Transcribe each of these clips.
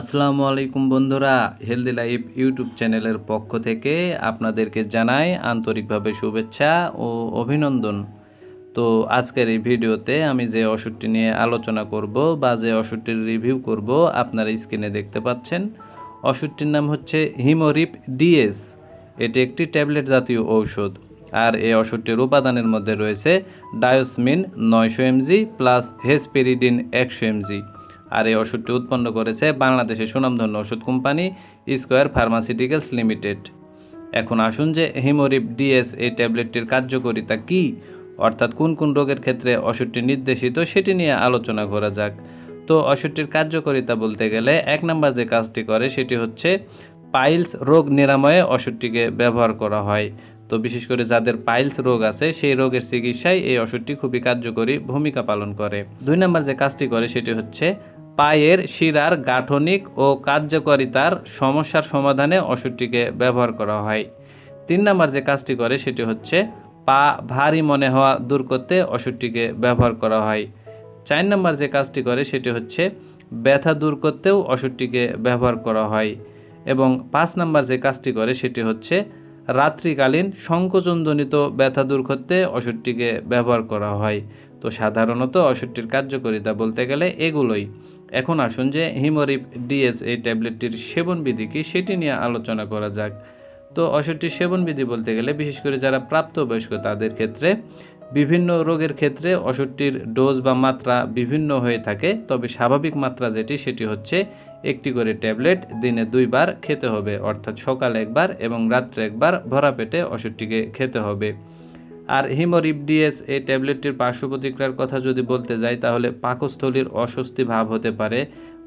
আসসালামু আলাইকুম বন্ধুরা হেলদি লাইফ ইউটিউব চ্যানেলের পক্ষ থেকে আপনাদেরকে জানাই আন্তরিকভাবে শুভেচ্ছা ও অভিনন্দন। তো আজকের এই ভিডিওতে আমি যে ওষুধটি নিয়ে আলোচনা করব বা যে ওষুধটির রিভিউ করব আপনারা স্ক্রিনে দেখতে পাচ্ছেন। ওষুধটির নাম হচ্ছে হিমোরিপ ডিএস এটি একটি ট্যাবলেট জাতীয় ঔষধ। আর এই ওষুধটির উপাদানের মধ্যে রয়েছে ডায়োসমিন নয়শো এমজি প্লাস হেসপেরিডিন একশো এমজি। আর এই ওষুধটি উৎপন্ন করেছে বাংলাদেশের সুনামধন্য ওষুধ কোম্পানি স্কোয়ার ফার্মাসিউটিক্যালস লিমিটেড। এখন আসুন যে হিমোরিপ ডিএস এই ট্যাবলেটটির কার্যকারিতা কী, অর্থাৎ কোন কোন রোগের ক্ষেত্রে ওষুধটি নির্দেশিত সেটি নিয়ে আলোচনা করা যাক। তো ওষুধটির কার্যকারিতা বলতে গেলে এক নম্বর যে কাজটি করে সেটি হচ্ছে পাইলস রোগ নিরাময়ে ওষুধটিকে ব্যবহার করা হয়। তো বিশেষ করে যাদের পাইলস রোগ আছে সেই রোগের চিকিৎসায় এই ওষুধটি খুবই কার্যকরী ভূমিকা পালন করে। দুই নম্বর যে কাজটি করে সেটি হচ্ছে পায়ের শিরার গাঠনিক ও কার্যকারিতার সমস্যার সমাধানে ওষুধটিকে ব্যবহার করা হয়। তিন নম্বর যে কাজটি করে সেটি হচ্ছে পা ভারী মনে হওয়া দূর করতে ওষুধটিকে ব্যবহার করা হয়। চার নম্বর যে কাজটি করে সেটি হচ্ছে ব্যথা দূর করতেও ওষুধটিকে ব্যবহার করা হয়। এবং পাঁচ নম্বর যে কাজটি করে সেটি হচ্ছে রাত্রিকালীন সংকোচনজনিত ব্যথা দূর করতে ওষুধটিকে ব্যবহার করা হয়। তো সাধারণত ওষুধটির কার্যকারিতা বলতে গেলে এগুলোই। এখন আসুন যে হিমোরিপ ডিএস এই ট্যাবলেটটির সেবনবিধি কি সেটি নিয়ে আলোচনা করা যাক। তো ওষুধটির সেবনবিধি বলতে গেলে বিশেষ করে যারা প্রাপ্তবয়স্ক তাদের ক্ষেত্রে বিভিন্ন রোগের ক্ষেত্রে ওষুধটির ডোজ বা মাত্রা বিভিন্ন হয়ে থাকে, তবে স্বাভাবিক মাত্রা যেটি সেটি হচ্ছে একটি করে ট্যাবলেট দিনে দুইবার খেতে হবে, অর্থাৎ সকালে একবার এবং রাত্রে একবার ভরা পেটে ওষুধটিকে খেতে হবে। আর হিমোরিবডিএস এই ট্যাবলেটটির পার্শ্ব প্রতিক্রিয়ার কথা যদি বলতে যাই, তাহলে পাকস্থলীর অস্বস্তি ভাব হতে পারে,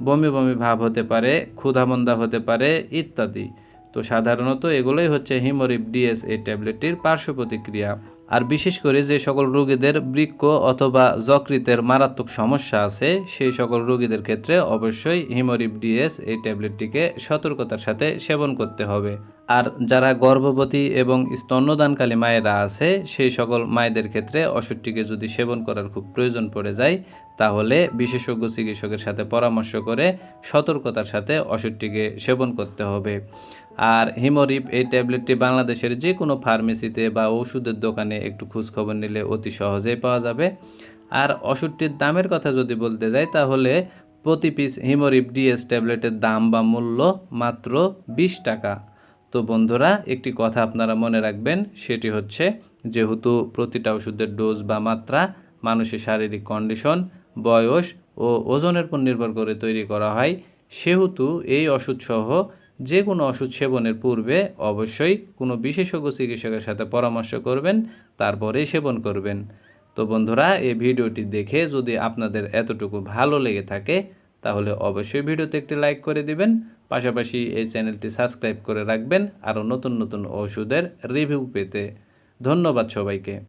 বমি বমি ভাব হতে পারে, ক্ষুধামন্দা হতে পারে ইত্যাদি। তো সাধারণত এগুলোই হচ্ছে হিমোরিবডিএস এই ট্যাবলেটটির পার্শ্ব প্রতিক্রিয়া আর বিশেষ করে যে সকল রোগীদের বৃক্ক অথবা যকৃতের মারাত্মক সমস্যা আছে, সেই সকল রোগীদের ক্ষেত্রে অবশ্যই হিমোরিপ ডিএস এই ট্যাবলেটটিকে সতর্কতার সাথে সেবন করতে হবে। আর যারা গর্ভবতী এবং স্তন্যদানকালী মায়েরা আছে, সেই সকল মায়েদের ক্ষেত্রে ওষুধটিকে যদি সেবন করার খুব প্রয়োজন পড়ে যায়, তাহলে বিশেষজ্ঞ চিকিৎসকের সাথে পরামর্শ করে সতর্কতার সাথে ওষুধটিকে সেবন করতে হবে। আর হিমোরিপ এই ট্যাবলেটটি বাংলাদেশের যে কোনো ফার্মেসিতে বা ওষুধের দোকানে একটু খোঁজখবর নিলে অতি সহজেই পাওয়া যাবে। আর ওষুধটির দামের কথা যদি বলতে যাই, তাহলে প্রতি পিস হিমোরিপ ডিএস ট্যাবলেটের দাম বা মূল্য মাত্র বিশ টাকা। তো বন্ধুরা, একটি কথা আপনারা মনে রাখবেন, সেটি হচ্ছে যেহেতু প্রতিটা ওষুধের ডোজ বা মাত্রা মানুষের শারীরিক কন্ডিশন, বয়স ও ওজনের উপর নির্ভর করে তৈরি করা হয়, সেহেতু এই ওষুধসহ যে কোনো ওষুধ সেবনের পূর্বে অবশ্যই কোনো বিশেষজ্ঞ চিকিৎসকের সাথে পরামর্শ করবেন তারপরেই সেবন করবেন। তো বন্ধুরা, এই ভিডিওটি দেখে যদি আপনাদের এতটুকু ভালো লেগে থাকে, তাহলে অবশ্যই ভিডিওতে একটি লাইক করে দিবেন, পাশাপাশি এই চ্যানেলটি সাবস্ক্রাইব করে রাখবেন আরও নতুন নতুন ওষুধের রিভিউ পেতে। ধন্যবাদ সবাইকে।